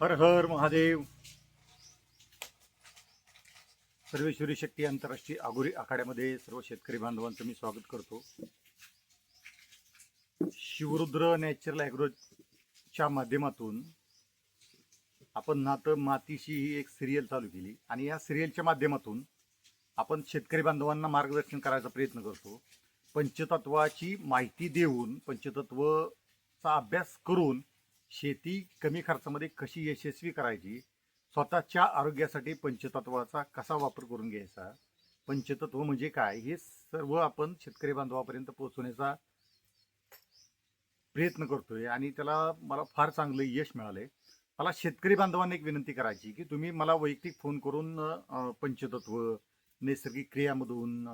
हर हर महादेव. सर्वेश्वरी शक्ती आंतरराष्ट्रीय आगोरी आखाड्यामध्ये सर्व शेतकरी बांधवांचं मी स्वागत करतो. शिवरुद्र नॅचरल ॲग्रोच्या माध्यमातून आपण नातं मातीशी ही एक सिरियल चालू केली आणि या सिरियलच्या माध्यमातून आपण शेतकरी बांधवांना मार्गदर्शन करायचा प्रयत्न करतो. पंचतत्वाची माहिती देऊन पंचतत्वचा अभ्यास करून शेती कमी खर्चामध्ये कशी यशस्वी करायची? स्वतःच्या आरोग्यासाठी पंचतत्वाचा कसा वापर करून घ्यायचा? पंचतत्व म्हणजे काय? हे सर्व आपण शेतकरी बांधवापर्यंत पोहोचवण्याचा प्रयत्न करतोय आणि त्याला मला फार चांगलं यश मिळालं आहे मला शेतकरी बांधवांना एक विनंती करायची की तुम्ही मला वैयक्तिक फोन करून पंचतत्व नैसर्गिक क्रियामधून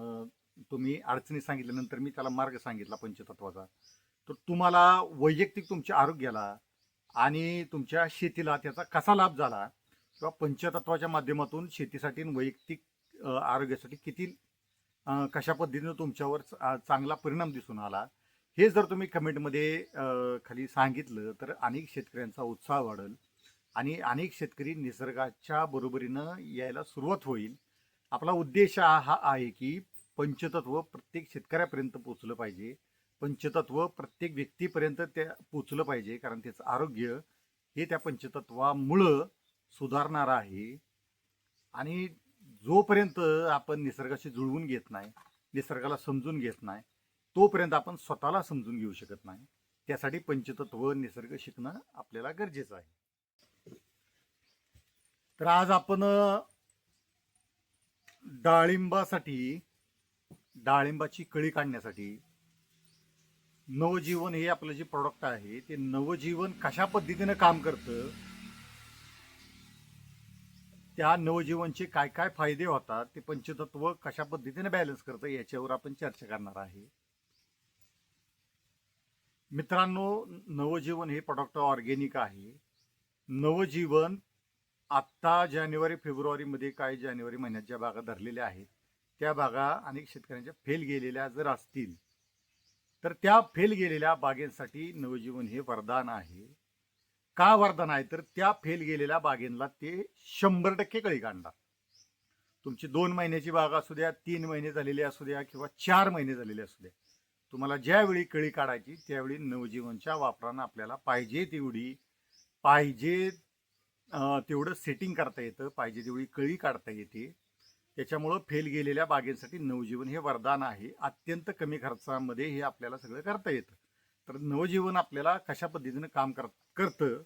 तुम्ही अडचणी सांगितल्यानंतर मी त्याला मार्ग सांगितला पंचतत्वाचा. तर तुम्हाला वैयक्तिक तुमच्या आरोग्याला आणि तुमच्या शेतीला त्याचा कसा लाभ झाला? किंवा पंचतत्वाच्या माध्यमातून शेतीसाठी वैयक्तिक आरोग्यासाठी किती कशा पद्धतीनं तुमच्यावर चांगला परिणाम दिसून आला? हे जर तुम्ही कमेंटमध्ये खाली सांगितलं तर अनेक शेतकऱ्यांचा उत्साह वाढेल आणि अनेक शेतकरी निसर्गाच्या बरोबरीनं यायला सुरुवात होईल. आपला उद्देश हा हा आहे की पंचतत्व प्रत्येक शेतकऱ्यापर्यंत पोचलं पाहिजे. पंचतत्व प्रत्येक व्यक्तीपर्यंत त्या पोचलं पाहिजे कारण त्याचं आरोग्य हे त्या पंचतत्वामुळं सुधारणार आहे. आणि जोपर्यंत आपण निसर्गाशी जुळवून घेत नाही निसर्गाला समजून घेत नाही तोपर्यंत आपण स्वतःला समजून घेऊ शकत नाही. त्यासाठी पंचतत्व निसर्ग शिकणं आपल्याला गरजेचं आहे. तर आज आपण डाळिंबासाठी डाळिंबाची कळी काढण्यासाठी नवजीवन हे आपलं जे प्रॉडक्ट आहे ते नवजीवन कशा पद्धतीनं काम करतं? त्या नवजीवनचे काय काय फायदे होतात? ते पंचतत्व कशा पद्धतीने बॅलन्स करतं? याच्यावर आपण चर्चा करणार आहे. मित्रांनो नवजीवन हे प्रॉडक्ट ऑर्गेनिक आहे. नवजीवन आत्ता जानेवारी फेब्रुवारीमध्ये काही जानेवारी महिन्यात ज्या बागा धरलेल्या आहेत त्या बागा अनेक शेतकऱ्यांच्या फेल गेलेल्या जर असतील तर त्या फेल गेलेल्या बागेसाठी नवजीवन हे वरदान आहे. का वरदान आहे? तर त्या फेल गेलेल्या बागेंना ते शंभर टक्के कळी काढणार. तुमची दोन महिन्याची बाग असू द्या तीन महिने झालेली असू द्या किंवा चार महिने झालेले असू द्या तुम्हाला ज्यावेळी कळी काढायची त्यावेळी नवजीवनच्या वापरानं आपल्याला पाहिजे तेवढी पाहिजे तेवढं सेटिंग करता येतं पाहिजे तेवढी कळी काढता येते. त्याच्यामुळं फेल गेलेल्या बागेसाठी नवजीवन हे वरदान आहे. अत्यंत कमी खर्चामध्ये हे आपल्याला सगळं करता येतं. तर नवजीवन आपल्याला कशा पद्धतीनं काम कर करतं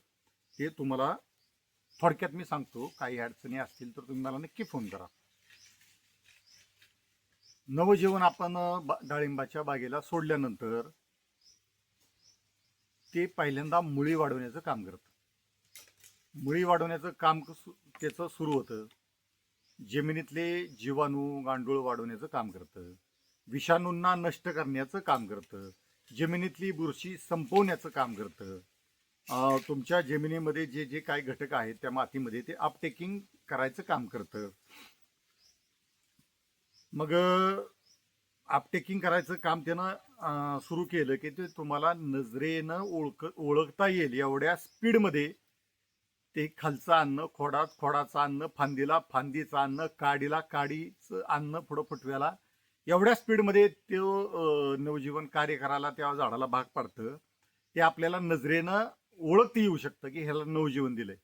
ते तुम्हाला थोडक्यात मी सांगतो. काही अडचणी असतील तर तुम्ही मला नक्की फोन करा. नवजीवन आपण बा- डाळिंबाच्या बागेला सोडल्यानंतर ते पहिल्यांदा मुळी वाढवण्याचं काम करतं. मुळी वाढवण्याचं काम त्याचं सुरू होतं. जमिनीतले जीवाणू गांडूळ वाढवण्याचं काम करतं. विषाणूंना नष्ट करण्याचं काम करतं. जमिनीतली बुरशी संपवण्याचं काम करतं. तुमच्या जमिनीमध्ये जे जे काही घटक आहेत त्या मातीमध्ये ते अपटेकिंग करायचं काम करतं. मग अपटेकिंग करायचं काम त्यानं सुरू केलं की ते तुम्हाला नजरेनं ओळख ओळखता येईल एवढ्या स्पीडमध्ये ते खालचं अन्न खोडात खोडाचं अन्न फांदीला फांदीचं अन्न काडीला काडीचं अन्न पुढं फुटव्याला. एवढ्या स्पीडमध्ये ते नवजीवन कार्य करायला त्या झाडाला भाग पाडतं. ते आपल्याला नजरेनं ओळखता येऊ शकतं की ह्याला नवजीवन दिलंय.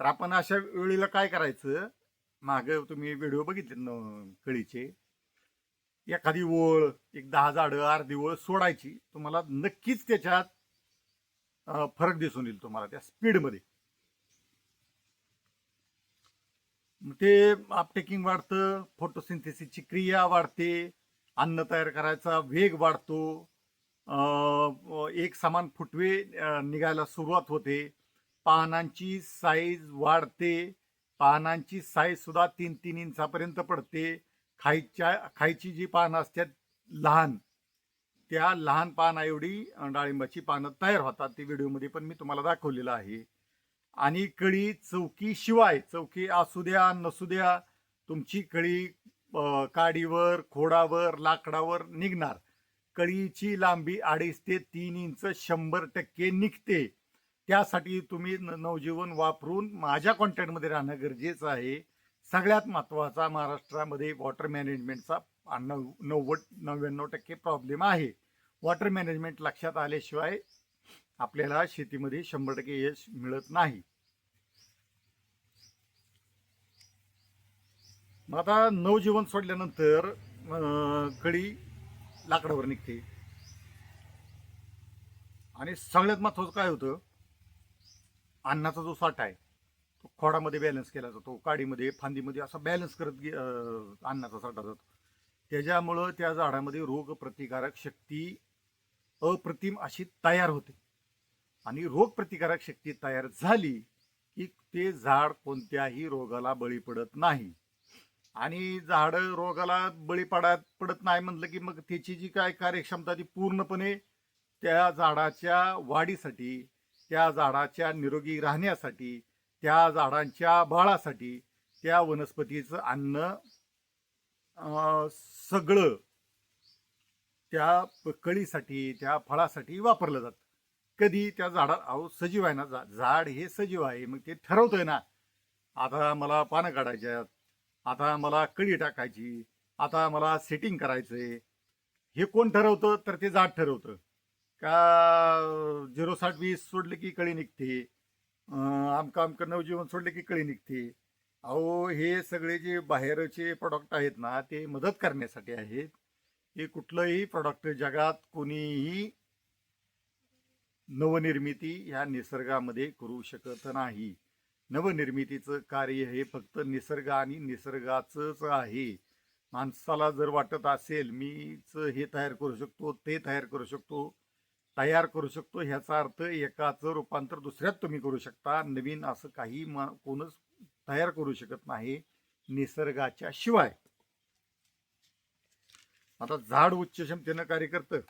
तर आपण अशा वेळेला काय करायचं? मागं तुम्ही व्हिडिओ बघितले न कळीचे. एखादी ओळ एक दहा झाडं अर्धी ओळ सोडायची. तुम्हाला नक्कीच त्याच्यात फरक दिसून येईल तुम्हाला त्या स्पीडमध्ये मग ते अपटेकिंग वाढतं फोटोसिंथेसिसची क्रिया वाढते अन्न तयार करायचा वेग वाढतो. एक समान फुटवे निघायला सुरुवात होते. पानांची साईज वाढते. पानांची साईज सुद्धा तीन तीन इंचापर्यंत पडते. खायच्या खायची जी पानं असतात लहान. त्या लहान पानाएवढी डाळिंबाची पानं तयार होतात. ते व्हिडिओमध्ये पण मी तुम्हाला दाखवलेलं आहे. आणि कळी चौकी शिवाय चौकी असू द्या नसू द्या तुमची कळी काडीवर खोडावर लाकडावर निघणार. कळीची लांबी अडीच ते तीन इंच शंभर टक्के निघते. त्यासाठी तुम्ही न- नवजीवन वापरून माझ्या कॉन्टॅक्टमध्ये राहणं गरजेचं आहे. सगळ्यात महत्त्वाचा महाराष्ट्रामध्ये वॉटर मॅनेजमेंटचा नव्वद नव्याण्णव टक्के प्रॉब्लेम आहे. वॉटर मॅनेजमेंट लक्षात आल्याशिवाय आपल्याला शेतीमध्ये शंभर टक्के यश मिळत नाही. मग आता नवजीवन सोडल्यानंतर कळी लाकडावर निघते. आणि सगळ्यात महत्वाचं काय होतं? अन्नाचा जो साठा आहे तो खोडामध्ये बॅलन्स केला जातो. काडीमध्ये फांदीमध्ये असा बॅलन्स करत गे- अन्नाचा साठा जातो. त्याच्यामुळं त्या झाडामध्ये रोग प्रतिकारक शक्ती अप्रतिम अशी तयार होते. आणि रोगप्रतिकारक शक्ती तयार झाली की ते झाड कोणत्याही रोगाला बळी पडत नाही. आणि झाड रोगाला बळी पडत पडत नाही म्हटलं की मग त्याची जी काय कार्यक्षमता ती पूर्णपणे त्या झाडाच्या वाढीसाठी त्या झाडाच्या निरोगी राहण्यासाठी त्या झाडांच्या बाळासाठी त्या वनस्पतीचं अन्न सगळं त्या कळीसाठी त्या फळासाठी वापरलं जातं. कधी त्या झाडात अहो सजीव आहे ना झाड हे सजीव आहे. मग ते ठरवतंय ना. आता मला पानं काढायच्यात. आहेत आता मला कळी टाकायची. आता मला सेटिंग करायचंय. हे कोण ठरवतं? तर ते झाड ठरवतं. का झिरो साठ वीस सोडले की कळी निघते. आमकं आमकं नवजीवन सोडले की कळी निघते. अहो हे सगळे जे बाहेरचे प्रॉडक्ट आहेत ना ते मदत करण्यासाठी आहेत. हे कुठलंही प्रॉडक्ट जगात कोणीही नवनिर्मिती ह्या निसर्गामध्ये करू शकत नाही. नवनिर्मितीचं कार्य हे फक्त निसर्ग आणि निसर्गाचंच आहे. माणसाला जर वाटत असेल मीच हे तयार करू शकतो ते तयार करू शकतो तयार करू शकतो ह्याचा अर्थ एकाचं रूपांतर दुसऱ्यात तुम्ही करू शकता. नवीन असं काही म कोणच तयार करू शकत नाही निसर्गाच्या शिवाय. आता झाड उच्च क्षमतेनं कार्य करतं.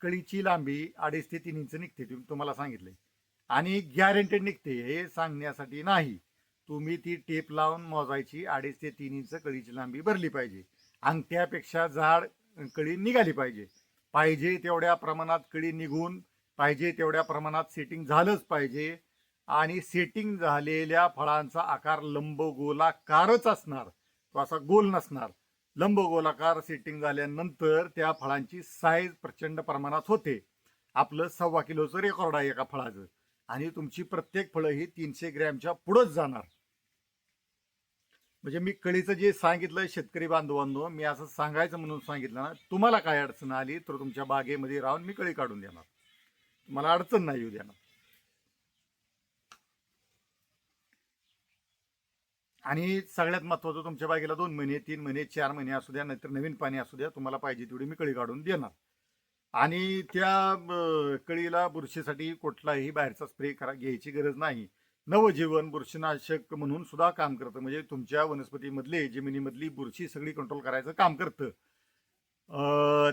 कळीची लांबी अडीच ते तीन इंच निघते तुम्ही तुम्हाला सांगितले आणि गॅरंटेड निघते हे सांगण्यासाठी नाही. तुम्ही ती टेप लावून मोजायची अडीच ते तीन इंच कळीची लांबी भरली पाहिजे. अंगठ्यापेक्षा जाड कळी निघाली पाहिजे. पाहिजे तेवढ्या प्रमाणात कळी निघून पाहिजे तेवढ्या प्रमाणात सेटिंग झालंच पाहिजे. आणि सेटिंग झालेल्या फळांचा आकार लंबगोलाकारच असणार. तो असा गोल नसणार. लंबगोलाकार सेटिंग झाल्यानंतर त्या फळांची साईज प्रचंड प्रमाणात होते. आपलं सव्वा किलोचं रेकॉर्ड आहे एका फळाचं. आणि तुमची प्रत्येक फळं ही तीनशे ग्रॅमच्या पुढंच जाणार. म्हणजे मी कळीचं जे सांगितलं शेतकरी बांधवांनो मी असं सांगायचं म्हणून सांगितलं ना तुम्हाला काय अडचण आली तर तुमच्या बागेमध्ये राहून मी कळी काढून देणार. तुम्हाला अडचण नाही येऊ देणार. आणि सगळ्यात महत्वाचं तुमच्या बागेला दोन महिने तीन महिने चार महिने असू द्या नाहीतर नवीन पाणी असू द्या तुम्हाला पाहिजे तेवढी मी कळी काढून देणार. आणि त्या कळीला बुरशीसाठी कुठलाही बाहेरचा स्प्रे करा घ्यायची गरज नाही. नवजीवन बुरशीनाशक म्हणून सुद्धा काम करतं. म्हणजे तुमच्या वनस्पतीमधले जमिनीमधली बुरशी सगळी कंट्रोल करायचं काम करतं.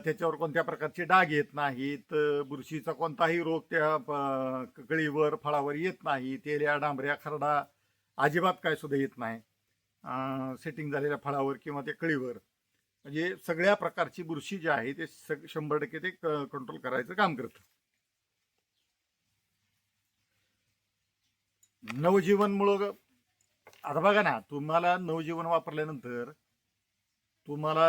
त्याच्यावर कोणत्या प्रकारचे डाग येत नाहीत बुरशीचा कोणताही रोग त्या कळीवर फळावर येत नाही तेल्या डांबऱ्या खरडा अजिबात काय सुद्धा येत नाही. सेटिंग झालेल्या फळावर किंवा त्या कळीवर. म्हणजे सगळ्या प्रकारची बुरशी जी आहे ते सग शंभर टक्के ते कंट्रोल करायचं काम करतं. नवजीवनमुळं आता बघा ना तुम्हाला नवजीवन वापरल्यानंतर तुम्हाला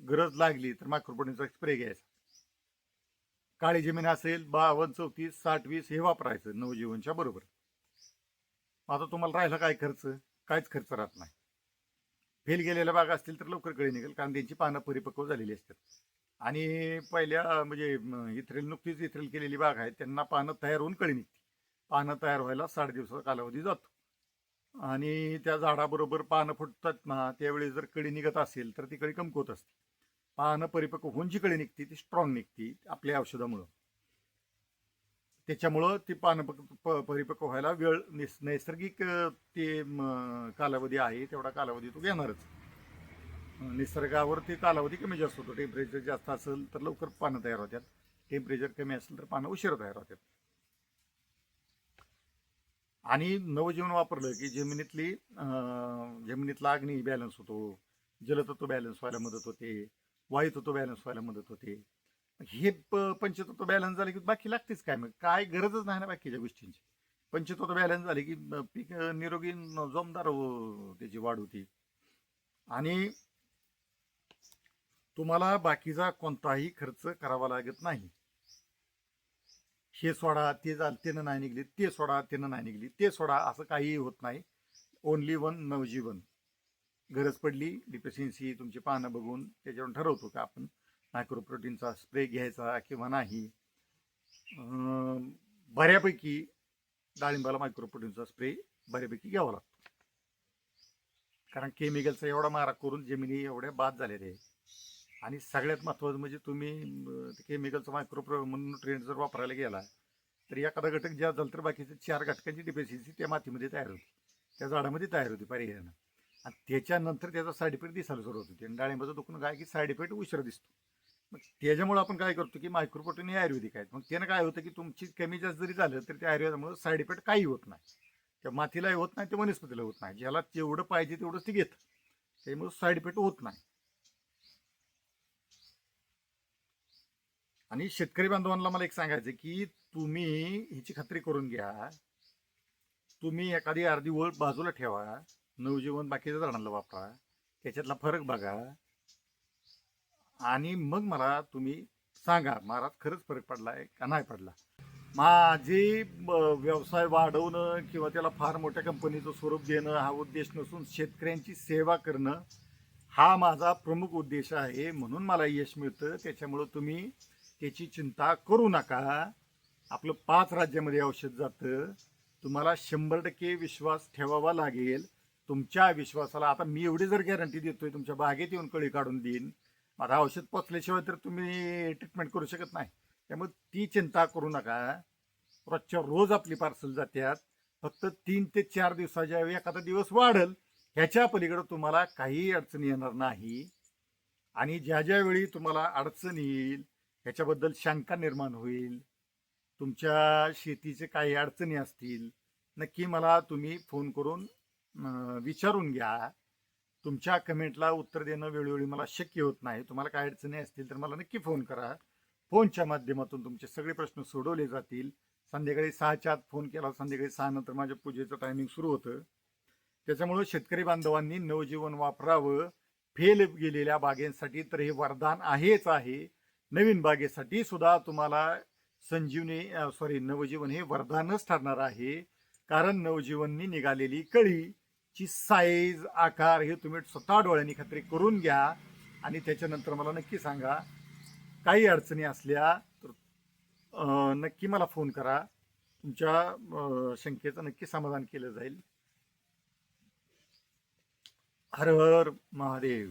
गरज लागली तर मायक्रोपोनिचा स्प्रे घ्यायचा. काळी जमीन असेल बावन्न चौतीस साठ वीस हे वापरायचं नवजीवनच्या बरोबर. आता तुम्हाला राहिला काय खर्च? काहीच खर्च राहत नाही. फेल गेलेल्या बागा असतील तर लवकर कळी निघेल कारण त्यांची पानं परिपक्व झालेली असतात. आणि पहिल्या म्हणजे इथ्रेल नुकतीच इथ्रेल केलेली बाग आहे त्यांना पानं तयार होऊन कळी निघते. पानं तयार व्हायला साठ दिवसाचा कालावधी जातो. आणि त्या झाडाबरोबर पानं फुटतात ना त्यावेळी जर कळी निघत असेल तर ती कळी कमकुवत असते. पानं परिपक्व होऊन जी कळी निघते ती स्ट्रॉंग निघते आपल्या औषधामुळं. त्याच्यामुळं ती पान प- परिपक्व व्हायला वेळ निस- नैसर्गिक ते कालावधी आहे तेवढा कालावधी तो घेणारच. निसर्गावर ते कालावधी कमी जास्त होतो. टेम्परेचर जास्त असेल तर लवकर पानं तयार होतात. टेम्परेचर कमी असेल तर पानं उशीर तयार होतात. आणि नवजीवन वापरलं की जमिनीतली जमिनीतला अग्नी बॅलन्स होतो. जलतत्व बॅलन्स व्हायला मदत होते. वायुतत्व बॅलन्स व्हायला मदत होते. हे पंचतत्व बॅलन्स झाले की बाकी लागतेच काय मग? काय गरजच नाही ना बाकीच्या गोष्टींची. पंचतत्व बॅलन्स झाले की पीक निरोगी जोमदार त्याची वाढ होती. आणि तुम्हाला बाकीचा कोणताही खर्च करावा लागत नाही. हे सोडा ते झालं त्यानं नाही निघली ते सोडा त्यानं नाही निघली ते सोडा असं काहीही होत नाही. Only one Navjeevan. गरज पडली डिफिशियन्सी तुमची पानं बघून त्याच्यावरून ठरवतो का आपण? मायक्रोप्रोटीनचा स्प्रे घ्यायचा किंवा नाही बऱ्यापैकी डाळिंबाला मायक्रोप्रोटीनचा स्प्रे बऱ्यापैकी घ्यावा लागतो. कारण केमिकलचा एवढा मारा करून जमिनी एवढ्या बाद झालेल्या आहे आणि सगळ्यात महत्त्वाचं म्हणजे तुम्ही केमिकलचा मायक्रो म्हणून जर वापरायला गेला तर एखादा घटक ज्या झालं तर बाकीचे चार घटकांची डिफिशियन्सी त्या मातीमध्ये तयार होती. त्या झाडामध्ये तयार होती पर्यायानं. आणि त्याच्यानंतर त्याचा साईड इफेक्ट दिसायला सुरुवात होती. आणि डाळिंबाचं दुखणं काय की साईड इफेक्ट उशिरा दिसतो. मग त्याच्यामुळे आपण काय करतो की मायक्रोप्रोटीन हे आयुर्वेदिक आहेत. मग त्यानं काय होतं की तुमची कमी जास्त जरी झालं तर त्या आयुर्वेदामुळे साईड इफेक्ट काही होत नाही. त्या मातीलाही होत नाही ते वनस्पतीला होत नाही. ज्याला जेवढं पाहिजे तेवढंच ते घेतं. त्यामुळे साईड इफेक्ट होत नाही. आणि शेतकरी बांधवांना मला एक सांगायचं की तुम्ही ह्याची खात्री करून घ्या. तुम्ही एखादी अर्धी ओळ बाजूला ठेवा. नवजीवन बाकीच्या झाडांना वापरा. त्याच्यातला फरक बघा. आणि मग मला तुम्ही सांगा महाराज खरंच फरक पडला आहे का नाही पडला? माझी ब- व्यवसाय वाढवणं किंवा त्याला फार मोठ्या कंपनीचं स्वरूप देणं हा उद्देश नसून शेतकऱ्यांची सेवा करणं हा माझा प्रमुख उद्देश आहे म्हणून मला यश मिळतं. त्याच्यामुळं तुम्ही त्याची चिंता करू नका. आपलं पाच राज्यामध्ये औषध जातं. तुम्हाला शंभर टक्के विश्वास ठेवावा लागेल. तुमच्या विश्वासाला आता मी एवढी जर गॅरंटी देतोय तुमच्या बागेत येऊन कळी काढून देईन. माझा औषध पोचल्याशिवाय तर तुम्ही ट्रीटमेंट करू शकत नाही. त्यामुळे ती चिंता करू नका. रोजच्या रोज आपली पार्सल जात्यात. फक्त तीन ते चार दिवसाच्या वेळी एखादा दिवस वाढल ह्याच्या पलीकडे तुम्हाला काही अडचण येणार नाही. आणि ज्या ज्यावेळी तुम्हाला अडचण येईल ह्याच्याबद्दल शंका निर्माण होईल तुमच्या शेतीचे काही अडचणी असतील नक्की मला तुम्ही फोन करून विचारून घ्या. तुमच्या कमेंटला उत्तर देणं वेळोवेळी मला शक्य होत नाही. तुम्हाला काय अडचणी असतील तर मला नक्की फोन करा. फोनच्या माध्यमातून तुमचे सगळे प्रश्न सोडवले जातील. संध्याकाळी सहाच्या आत फोन केला संध्याकाळी सहा नंतर माझ्या पूजेचं टायमिंग सुरू होतं. त्याच्यामुळं शेतकरी बांधवांनी नवजीवन वापरावं. फेल गेलेल्या बागेंसाठी तर हे वरदान आहेच आहे. नवीन बागेसाठी सुद्धा तुम्हाला संजीवनी सॉरी नवजीवन हे वरदानच ठरणार आहे. कारण नवजीवननी निघालेली कळी ची साईज आकार हे तुम्ही स्वतः डोळ्यांनी खात्री करून घ्या आणि त्याच्यानंतर मला नक्की सांगा. काही अडचणी असल्या तर नक्की मला फोन करा. तुमच्या शंकेचं नक्की समाधान केलं जाईल. हर हर महादेव.